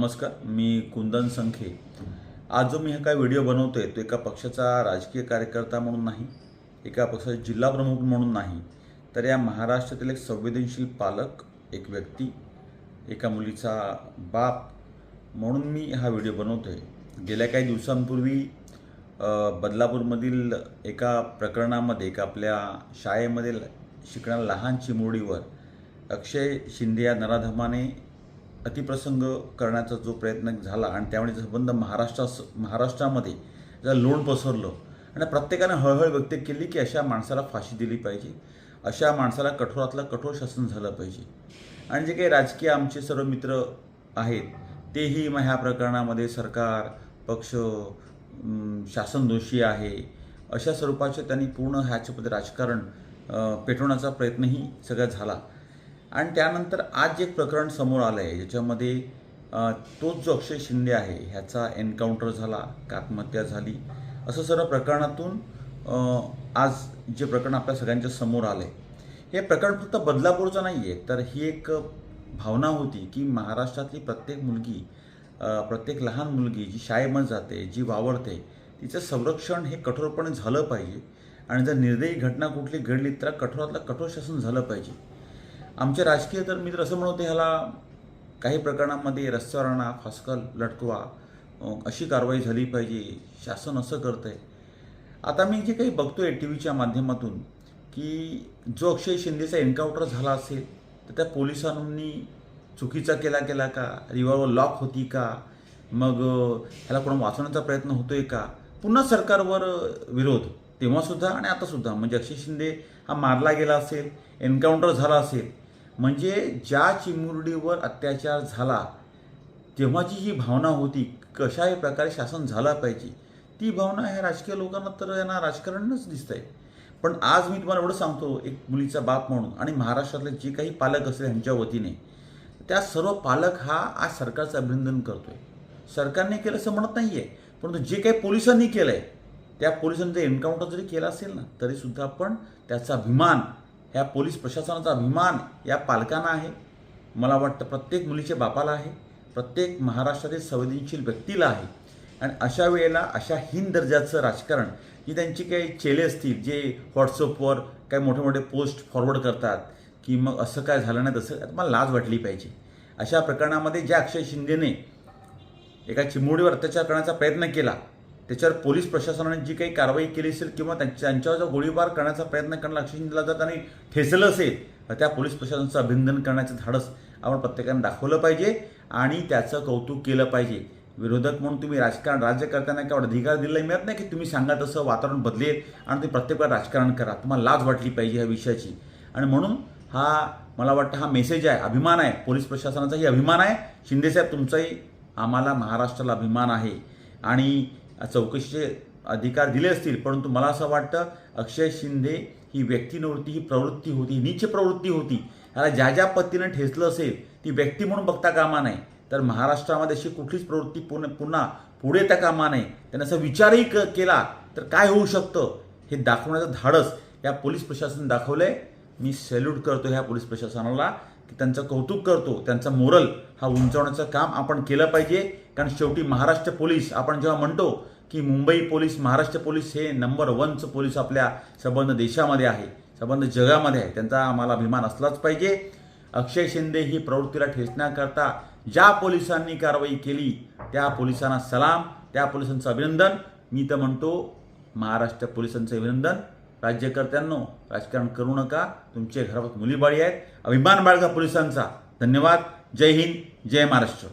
नमस्कार मी कुंदन संखे. आज जो मी हा काय व्हिडिओ बनवतो आहे तो एका पक्षाचा राजकीय कार्यकर्ता म्हणून नाही एका पक्षाचा जिल्हा प्रमुख म्हणून नाही तर या महाराष्ट्रातील एक संवेदनशील पालक एक व्यक्ती एका मुलीचा बाप म्हणून मी हा व्हिडिओ बनवतो आहे गेल्या काही दिवसांपूर्वी बदलापूरमधील एका प्रकरणामध्ये एका आपल्या शाळेमध्ये शिकणाऱ्या लहान चिमुरडीवर अक्षय शिंदे या नराधमाने अतिप्रसंग करण्याचा जो प्रयत्न झाला आणि त्यामुळे संबंध महाराष्ट्रास महाराष्ट्रामध्ये जर लोण पसरलं आणि प्रत्येकानं हळहळ व्यक्त केली की अशा माणसाला फाशी दिली पाहिजे अशा माणसाला कठोरातलं कठोर शासन झालं पाहिजे. आणि जे काही राजकीय आमचे सर्व मित्र आहेत तेही मग ह्या प्रकरणामध्ये सरकार पक्ष शासन दोषी आहे अशा स्वरूपाचे त्यांनी पूर्ण ह्याच्यामध्ये राजकारण पेटवण्याचा प्रयत्नही सगळा झाला. आणि त्यानंतर आज जे एक प्रकरण समोर आलं आहे ज्याच्यामध्ये तोच जो अक्षय शिंदे आहे ह्याचा एन्काउंटर झाला का आत्महत्या झाली. असं सर्व प्रकरणातून आज जे प्रकरण आपल्या सगळ्यांच्या समोर आलं आहे हे प्रकरण फक्त बदलापूरचं नाही आहे तर ही एक भावना होती की महाराष्ट्रातली प्रत्येक मुलगी प्रत्येक लहान मुलगी जी शाळेमध्ये जाते जी वावरते तिचं संरक्षण हे कठोरपणे झालं पाहिजे. आणि जर निर्दयी घटना कुठली घडली तर कठोरातलं कठोर शासन झालं पाहिजे. आमचे राजकीय तर मित्र असं म्हणते ह्याला काही प्रकरणामध्ये रस्त्यावर आणा फासकल लटकवा अशी कारवाई झाली पाहिजे. शासन असं करतंय. आता मी जे काही बघतो आहे टी व्हीच्या माध्यमातून की जो अक्षय शिंदेचा एन्काउंटर झाला असेल तर त्या पोलिसांनी चुकीचा केला केला का? रिव्हॉल्वर लॉक होती का? मग ह्याला कोण वाचवण्याचा प्रयत्न होतो आहे का? पुन्हा सरकारवर विरोध. तेव्हासुद्धा आणि आतासुद्धा. म्हणजे अक्षय शिंदे हा मारला गेला असेल एन्काउंटर झाला असेल म्हणजे ज्या चिमुरडीवर अत्याचार झाला तेव्हाची जी भावना होती कशाही प्रकारे शासन झाला पाहिजे ती भावना ह्या राजकीय लोकांना तर यांना राजकारणच दिसतंय. पण आज मी तुम्हाला एवढं सांगतो एक मुलीचा बाप म्हणून आणि महाराष्ट्रातले जे काही पालक असेल ह्यांच्या वतीने त्या सर्व पालक हा आज सरकारचं अभिनंदन करतोय. सरकारने केलं असं म्हणत नाही आहे परंतु जे काही पोलिसांनी केलं आहे त्या पोलिसांचं एन्काउंटर जरी केला असेल ना तरीसुद्धा आपण पण त्याचा अभिमान ह्या पोलीस प्रशासनाचा अभिमान या पालकांना आहे. मला वाटतं प्रत्येक मुलीच्या बापाला आहे. प्रत्येक महाराष्ट्रातील संवेदनशील व्यक्तीला आहे. आणि अशा वेळेला अशा हीन दर्जाचं राजकारण की त्यांची काही चेले असतील जे व्हॉट्सअपवर काही मोठे मोठे पोस्ट फॉरवर्ड करतात की मग असं काय झालं नाही तसं मला लाज वाटली पाहिजे. अशा प्रकरणामध्ये ज्या अक्षय शिंदेने एका चिमुडीवर अत्याचार करण्याचा प्रयत्न केला त्याच्यावर पोलीस प्रशासनाने जी काही कारवाई केली असेल किंवा त्यांच्या- त्यांच्यावर जो गोळीबार करण्याचा प्रयत्न करणं लक्ष दिला जर त्यांनी ठेचलं असेल तर त्या पोलीस प्रशासनाचं अभिनंदन करण्याचं धाडस आपण प्रत्येकाने दाखवलं पाहिजे आणि त्याचं कौतुक केलं पाहिजे. विरोधक म्हणून तुम्ही राजकारण राज्य करताना काय अधिकार दिलेला मिळत नाही की तुम्ही सांगा तसं वातावरण बदलेल आणि तुम्ही प्रत्येक वेळा राजकारण करा. तुम्हाला लाज वाटली पाहिजे ह्या विषयाची. आणि म्हणून हा मला वाटतं हा मेसेज आहे अभिमान आहे. पोलीस प्रशासनाचाही अभिमान आहे. शिंदेसाहेब तुमचाही आम्हाला महाराष्ट्राला अभिमान आहे. आणि चौकशीचे अधिकार दिले असतील परंतु मला असं वाटतं अक्षय शिंदे ही व्यक्ती नव्हती ही प्रवृत्ती होती नीच प्रवृत्ती होती. ह्याला ज्या ज्या पद्धतीनं ठेचलं असेल ती व्यक्ती म्हणून बघता कामा नाही तर महाराष्ट्रामध्ये अशी कुठलीच प्रवृत्ती पुन्हा पुन्हा पुढे येता कामा नाही त्यांना असा विचारही क केला तर काय होऊ शकतं? हे दाखवण्याचं धाडस या पोलीस प्रशासन दाखवलं आहे मी सॅल्यूट करतो ह्या पोलीस प्रशासनाला. की त्यांचं कौतुक करतो त्यांचा मोरल हा उंचावण्याचं काम आपण केलं पाहिजे. कारण शेवटी महाराष्ट्र पोलीस आपण जेव्हा म्हणतो की मुंबई पोलीस महाराष्ट्र पोलीस हे नंबर वनचं पोलीस आपल्या संबंध देशामध्ये आहे संबंध जगामध्ये आहे त्यांचा आम्हाला अभिमान असलाच पाहिजे. अक्षय शिंदे ही प्रवृत्तीला ठेचण्याकरता ज्या पोलिसांनी कारवाई केली त्या पोलिसांना सलाम त्या पोलिसांचं अभिनंदन. मी तर म्हणतो महाराष्ट्र पोलिसांचं अभिनंदन. राज्यकर्त्यांनो राजकारण करू नका. तुमचे घरात मुलीबाळी आहेत. अभिमान बाळगा पोलिसांचा. धन्यवाद. जय हिंद. जय महाराष्ट्र.